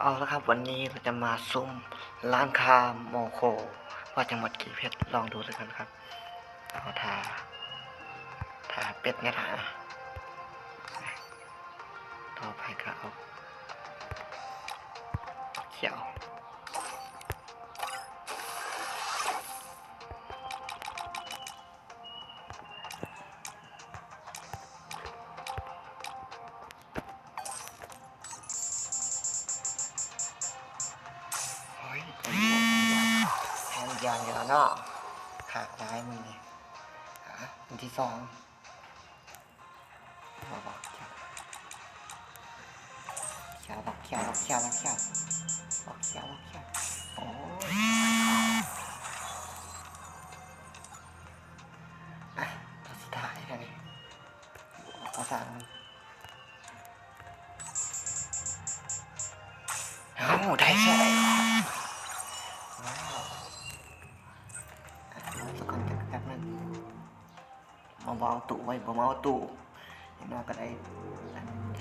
เอาละครับวันนี้เราจะมาซุ่มร้านค้าโมโค ว่าจะหมดกี่เพชรลองดูสักกันครับเอาทาทาเป็ดนี่ยทาต่อไปก็เอาเขียว ยางอยู่แล้วเนาะขาดร้ายมือนี่ฮะอันที่สองมาบอกเขียวเขียวบอกเขียวบอกเขียวบอกเขียวบอกเขียวบอกเขียวโอ้ยอะตัวสุดท้ายแล้วนี่เอาสามอ้าได้ใช่ไหม ว้าวอะรอสักก่ อนแป๊บนึงมาเบาตู้ไว้บ่เมาตู้อยังนอยก็ได้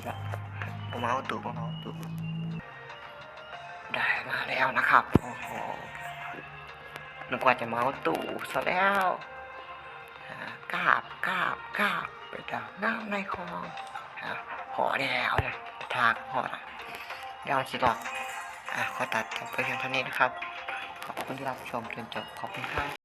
จ้ะบ่เมาตู้บ่เมาตู้ได้มาแล้วนะครับ โอ้โหนึกว่าจะเมาตู้ซะแล้วกาบกาบกาบไปดาวน้ำในคลองอ่อแล้วเลยทากพอละเดี๋ยวสิหลอกอะขอตัดจบไปเพียงเท่านี้นะครับ ขอบคุณที่รับชมจนจบขอบคุณครับ